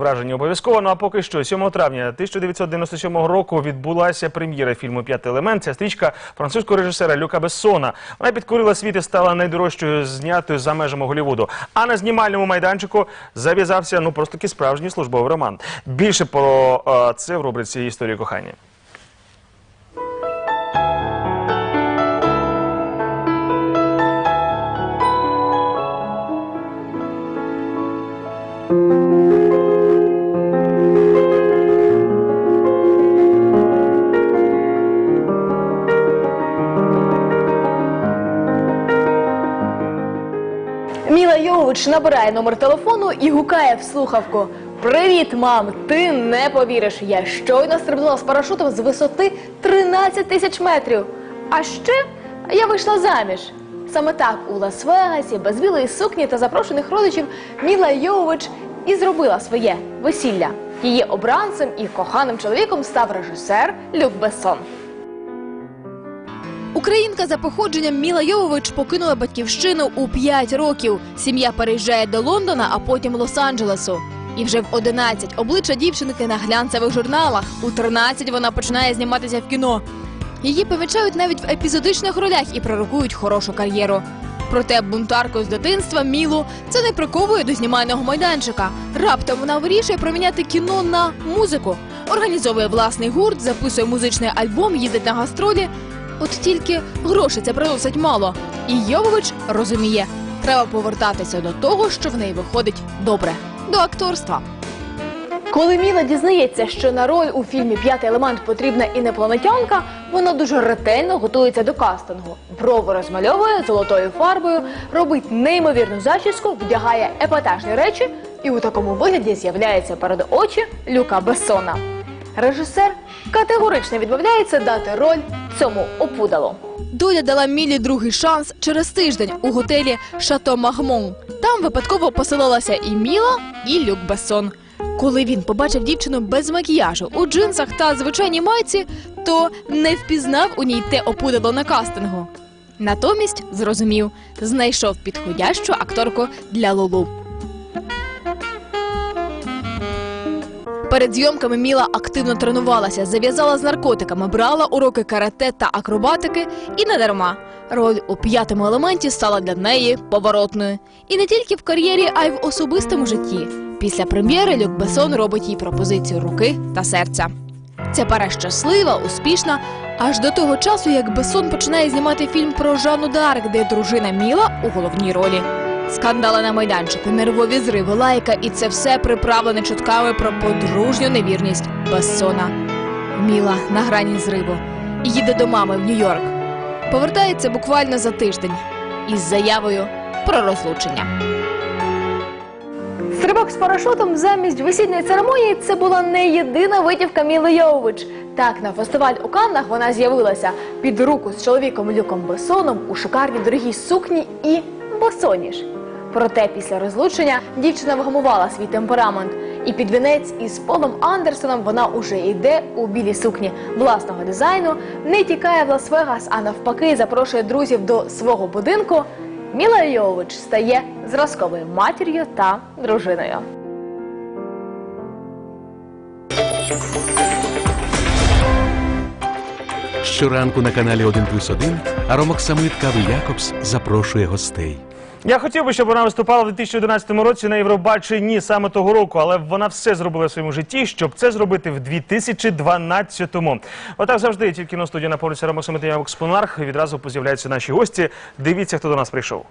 Враження обов'язково. Ну а поки що, 7 травня 1997 року відбулася прем'єра фільму П'ятий елемент. Ця стрічка французького режисера Люка Бессона. Вона підкорила світ і стала найдорожчою знятою за межами Голлівуду. А на знімальному майданчику зав'язався ну просто таки справжній службовий роман. Більше про е, це в рубриці історії кохання. Міла Йович набирає номер телефону і гукає в слухавку. Привіт, мам! Ти не повіриш. Я щойно стрибнула з парашутом з висоти 13 тисяч метрів. А ще я вийшла заміж. Саме так у Лас-Вегасі без білої сукні та запрошених родичів Міла Йович і зробила своє весілля. Її обранцем і коханим чоловіком став режисер Люк Бессон. Українка за походженням Міла Йовович покинула батьківщину у 5 років. Сім'я переїжджає до Лондона, а потім Лос-Анджелесу. І вже в 11 обличчя дівчинки на глянцевих журналах. У 13 вона починає зніматися в кіно. Її помічають навіть в епізодичних ролях і пророкують хорошу кар'єру. Проте бунтарку з дитинства Мілу це не приковує до знімального майданчика. Раптом вона вирішує проміняти кіно на музику, організовує власний гурт, записує музичний альбом, їздить на гастролі. От тільки грошей це приносить мало. І Йовович розуміє, треба повертатися до того, що в неї виходить добре до акторства. Коли Міла дізнається, що на роль у фільмі П'ятий елемент потрібна інопланетянка, вона дуже ретельно готується до кастингу. Брови розмальовує золотою фарбою, робить неймовірну зачіску, вдягає епатажні речі і у такому вигляді з'являється перед очі Люка Бессона. Режисер категорично відмовляється дати роль цьому опудалу. Доля дала Мілі другий шанс через тиждень у готелі Шато Магмон. Там випадково поселилася і Міла, і Люк Бессон. Коли він побачив дівчину без макіяжу у джинсах та звичайній майці, то не впізнав у ній те опудало на кастингу. Натомість зрозумів, знайшов підходящу акторку для Лулу. Перед зйомками Міла активно тренувалася, зав'язала з наркотиками, брала уроки карате та акробатики і не дарма. Роль у п'ятому елементі стала для неї поворотною. І не тільки в кар'єрі, а й в особистому житті. Після прем'єри Люк Бессон робить їй пропозицію руки та серця. Ця пара щаслива, успішна, аж до того часу, як Бессон починає знімати фільм про Жанну Дарк, де дружина Міла у головній ролі. Скандали на майданчику, нервові зриви, лайка, і це все приправлене чутками про подружню невірність Бессона. Міла на грані зриву їде до мами в Нью-Йорк. Повертається буквально за тиждень із заявою про розлучення. Стрибок з парашутом замість весільної церемонії це була не єдина витівка Міли Йовович. Так, на фестиваль у Каннах вона з'явилася під руку з чоловіком Люком Бесоном у шикарній дорогій сукні і босоніж. Проте після розлучення дівчина вгамувала свій темперамент, і під вінець із Полом Андерсоном вона уже йде у білій сукні власного дизайну, не тікає в Лас-Вегас, а навпаки запрошує друзів до свого будинку. Міла Йовович стає зразковою матір'ю та дружиною. Щоранку на каналі 1 плюс 1 Аромок Самит Кави Якобс запрошує гостей. Я хотів би, щоб вона виступала в 2011 році на Євробаченні саме того року, але вона все зробила в своєму житті, щоб це зробити в 2012-му. Отак завжди, тільки на студії на Ромок Самит і Янок Спонарх. Відразу поз'являються наші гості. Дивіться, хто до нас прийшов.